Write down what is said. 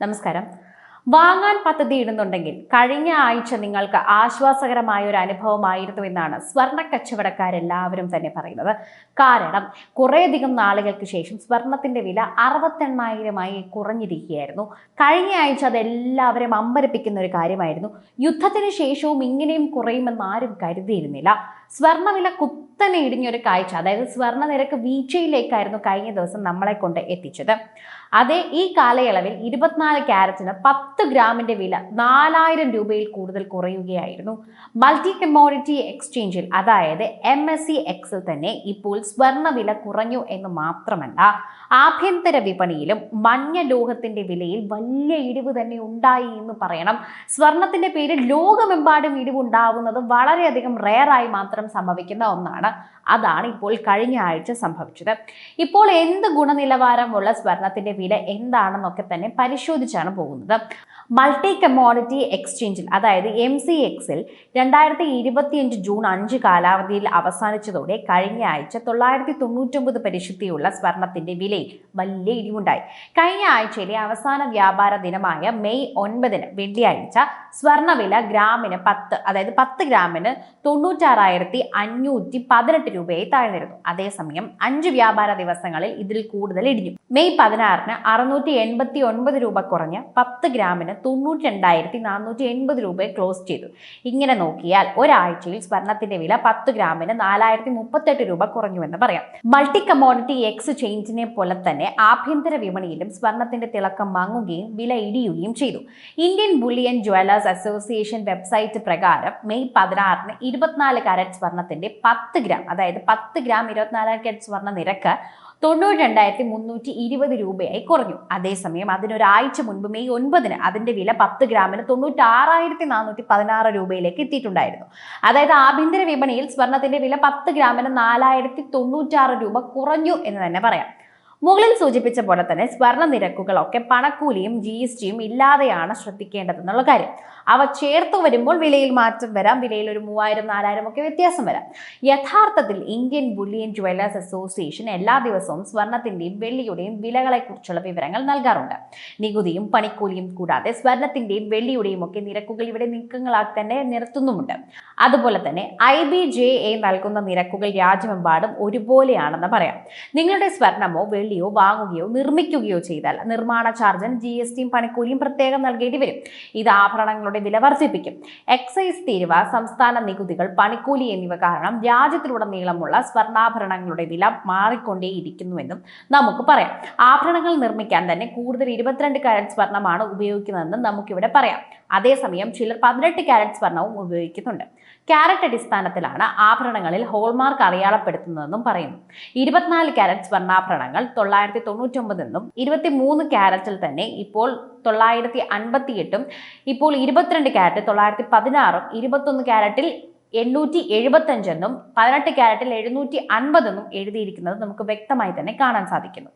നമസ്കാരം. വാങ്ങാൻ പദ്ധതി ഇടുന്നുണ്ടെങ്കിൽ കഴിഞ്ഞ ആഴ്ച നിങ്ങൾക്ക് ആശ്വാസകരമായ ഒരു അനുഭവമായിരുന്നു എന്നാണ് സ്വർണ കച്ചവടക്കാരെല്ലാവരും തന്നെ പറയുന്നത്. കാരണം കുറേയധികം നാളുകൾക്ക് ശേഷം സ്വർണത്തിന്റെ വില അറുപത്തെണ്ണായിരമായി കുറഞ്ഞിരിക്കുകയായിരുന്നു. കഴിഞ്ഞ ആഴ്ച അത് എല്ലാവരും അമ്പരപ്പിക്കുന്ന ഒരു കാര്യമായിരുന്നു. യുദ്ധത്തിന് ശേഷവും ഇങ്ങനെയും കുറയുമെന്ന് ആരും കരുതിയിരുന്നില്ല. സ്വർണവില കുത്തനെ ഇടിഞ്ഞൊരു കാഴ്ച അതായത് സ്വർണ നിരക്ക് വീഴ്ചയിലേക്കായിരുന്നു കഴിഞ്ഞ ദിവസം നമ്മളെ കൊണ്ട് എത്തിച്ചത്. അതേ ഈ കാലയളവിൽ ഇരുപത്തിനാല് ക്യാരറ്റിന് പത്ത് ഗ്രാമിന്റെ വില നാലായിരം രൂപയിൽ കൂടുതൽ കുറയുകയായിരുന്നു. മൾട്ടി കമ്മോഡിറ്റി എക്സ്ചേഞ്ചിൽ അതായത് എം എസ് സി എക്സിൽ തന്നെ ഇപ്പോൾ സ്വർണ വില കുറഞ്ഞു എന്ന് മാത്രമല്ല ആഭ്യന്തര വിപണിയിലും മഞ്ഞ ലോഹത്തിന്റെ വിലയിൽ വലിയ ഇടിവ് തന്നെ ഉണ്ടായി എന്ന് പറയണം. സ്വർണത്തിന്റെ പേരിൽ ലോകമെമ്പാടും ഇടിവുണ്ടാവുന്നത് വളരെയധികം റെയറായി മാത്രം സംഭവിക്കുന്ന ഒന്നാണ്. അതാണ് ഇപ്പോൾ കഴിഞ്ഞ ആഴ്ച സംഭവിച്ചത്. ഇപ്പോൾ എന്ത് ഗുണനിലവാരമുള്ള സ്വർണത്തിന്റെ വില എന്താണെന്നൊക്കെ തന്നെ പരിശോധിച്ചാണ് പോകുന്നത്. മൾട്ടി കമ്മോഡിറ്റി എക്സ്ചേഞ്ചിൽ അതായത് എം സി എക്സിൽ രണ്ടായിരത്തി ഇരുപത്തിയഞ്ച് ജൂൺ അഞ്ച് കാലാവധിയിൽ അവസാനിച്ചതോടെ കഴിഞ്ഞ ആഴ്ച തൊള്ളായിരത്തി തൊണ്ണൂറ്റൊമ്പത് പരിശുദ്ധിയുള്ള സ്വർണത്തിന്റെ വിലയിൽ വലിയ ഇടിവുണ്ടായി. കഴിഞ്ഞ ആഴ്ചയിലെ അവസാന വ്യാപാര ദിനമായ മെയ് ഒൻപതിന് വെള്ളിയാഴ്ച സ്വർണവില ഗ്രാമിന് പത്ത് അതായത് പത്ത് ഗ്രാമിന് തൊണ്ണൂറ്റാറായിരത്തി അഞ്ഞൂറ്റി പതിനെട്ട് രൂപയായി താഴ്ന്നിരുന്നു. അതേസമയം അഞ്ച് വ്യാപാര ദിവസങ്ങളിൽ ഇതിൽ കൂടുതൽ ഇടിഞ്ഞു. മെയ് പതിനാറിന് അറുന്നൂറ്റി എൺപത്തി ഒൻപത് രൂപ കുറഞ്ഞ് പത്ത് ഗ്രാമിന് തൊണ്ണൂറ്റി രണ്ടായിരത്തി നാനൂറ്റി എൺപത് രൂപയെ ക്ലോസ് ചെയ്തു. ഇങ്ങനെ നോക്കിയാൽ ഒരാഴ്ചയിൽ സ്വർണത്തിന്റെ വില പത്ത് ഗ്രാമിന് നാലായിരത്തി മുപ്പത്തെട്ട് രൂപ കുറഞ്ഞുവെന്ന് പറയാം. മൾട്ടി കമോഡിറ്റി എക്സ് ചേഞ്ചിനെ പോലെ തന്നെ ആഭ്യന്തര വിപണിയിലും സ്വർണത്തിന്റെ തിളക്കം വാങ്ങുകയും വില ഇടിയുകയും ചെയ്തു. Indian bullion jewellers association website പ്രകാരം മെയ് പതിനാറിന് ഇരുപത്തിനാല് കാരറ്റ് സ്വർണത്തിന്റെ പത്ത് ഗ്രാം അതായത് പത്ത് ഗ്രാം ഇരുപത്തിനാല് കാരറ്റ് സ്വർണ നിരക്ക് തൊണ്ണൂറ്റി രണ്ടായിരത്തി മുന്നൂറ്റി ഇരുപത് രൂപയായി കുറഞ്ഞു. അതേസമയം അതിനൊരാഴ്ച മുൻപ് മെയ് ഒൻപതിന് അതിന്റെ വില പത്ത് ഗ്രാമിന് തൊണ്ണൂറ്റി ആറായിരത്തി നാനൂറ്റി പതിനാറ് രൂപയിലേക്ക് എത്തിയിട്ടുണ്ടായിരുന്നു. അതായത് ആഭ്യന്തര വിപണിയിൽ സ്വർണത്തിന്റെ വില പത്ത് ഗ്രാമിന് നാലായിരത്തി തൊണ്ണൂറ്റാറ് രൂപ കുറഞ്ഞു എന്ന് തന്നെ പറയാം. മുകളിൽ സൂചിപ്പിച്ച പോലെ തന്നെ സ്വർണ നിരക്കുകളൊക്കെ പണക്കൂലിയും ജി എസ് ടിയും ഇല്ലാതെയാണ് ശ്രദ്ധിക്കേണ്ടതെന്നുള്ള കാര്യം. അവ ചേർത്ത് വരുമ്പോൾ വിലയിൽ മാറ്റം വരാം. വിലയിൽ ഒരു മൂവായിരം നാലായിരം ഒക്കെ വ്യത്യാസം വരാം. യഥാർത്ഥത്തിൽ ഇന്ത്യൻ ബുള്ളിയൻ ജുവലേഴ്സ് അസോസിയേഷൻ എല്ലാ ദിവസവും സ്വർണത്തിന്റെയും വെള്ളിയുടെയും വിലകളെക്കുറിച്ചുള്ള വിവരങ്ങൾ നൽകാറുണ്ട്. നികുതിയും പണിക്കൂലിയും കൂടാതെ സ്വർണത്തിന്റെയും വെള്ളിയുടെയും ഒക്കെ നിരക്കുകൾ ഇവിടെ നീക്കങ്ങളാക്കി തന്നെ നിർത്തുന്നുമുണ്ട്. അതുപോലെ തന്നെ ഐ ബി ജെ എ നൽകുന്ന നിരക്കുകൾ രാജ്യമെമ്പാടും ഒരുപോലെയാണെന്ന് പറയാം. നിങ്ങളുടെ സ്വർണമോ വെള്ളിയോ വാങ്ങുകയോ നിർമ്മിക്കുകയോ ചെയ്താൽ നിർമ്മാണ ചാർജും ജി എസ് ടിയും പണിക്കൂലിയും പ്രത്യേകം നൽകേണ്ടി വരും. ഇത് ആഭരണങ്ങളുടെ വില വർദ്ധിപ്പിക്കും. എക്സൈസ് തീരുവ സംസ്ഥാന നികുതികൾ പണിക്കൂലി എന്നിവ കാരണം രാജ്യത്തിലുടനീളമുള്ള സ്വർണാഭരണങ്ങളുടെ വില മാറിക്കൊണ്ടേയിരിക്കുന്നുവെന്നും നമുക്ക് പറയാം. ആഭരണങ്ങൾ നിർമ്മിക്കാൻ തന്നെ കൂടുതൽ ഇരുപത്തിരണ്ട് കാരറ്റ് സ്വർണമാണ് ഉപയോഗിക്കുന്നതെന്നും നമുക്കിവിടെ പറയാം. അതേസമയം ചിലർ പതിനെട്ട് കാരറ്റ് സ്വർണവും ഉപയോഗിക്കുന്നുണ്ട്. കാരറ്റ് അടിസ്ഥാനത്തിലാണ് ആഭരണങ്ങളിൽ ഹോൾമാർക്ക് അടയാളപ്പെടുത്തുന്നതെന്നും പറയുന്നു. ഇരുപത്തിനാല് ക്യാരറ്റ് സ്വർണാഭരണങ്ങൾ തൊള്ളായിരത്തി തൊണ്ണൂറ്റൊമ്പതെന്നും ഇരുപത്തി മൂന്ന് ക്യാരറ്റിൽ തന്നെ ഇപ്പോൾ തൊള്ളായിരത്തി അൻപത്തിയെട്ടും ഇപ്പോൾ ഇരുപത്തിരണ്ട് ക്യാരറ്റ് തൊള്ളായിരത്തി പതിനാറും ഇരുപത്തൊന്ന് ക്യാരറ്റിൽ എണ്ണൂറ്റി എഴുപത്തഞ്ചെന്നും പതിനെട്ട് ക്യാരറ്റിൽ എഴുന്നൂറ്റി അൻപതെന്നും എഴുതിയിരിക്കുന്നത് നമുക്ക് വ്യക്തമായി തന്നെ കാണാൻ സാധിക്കുന്നു.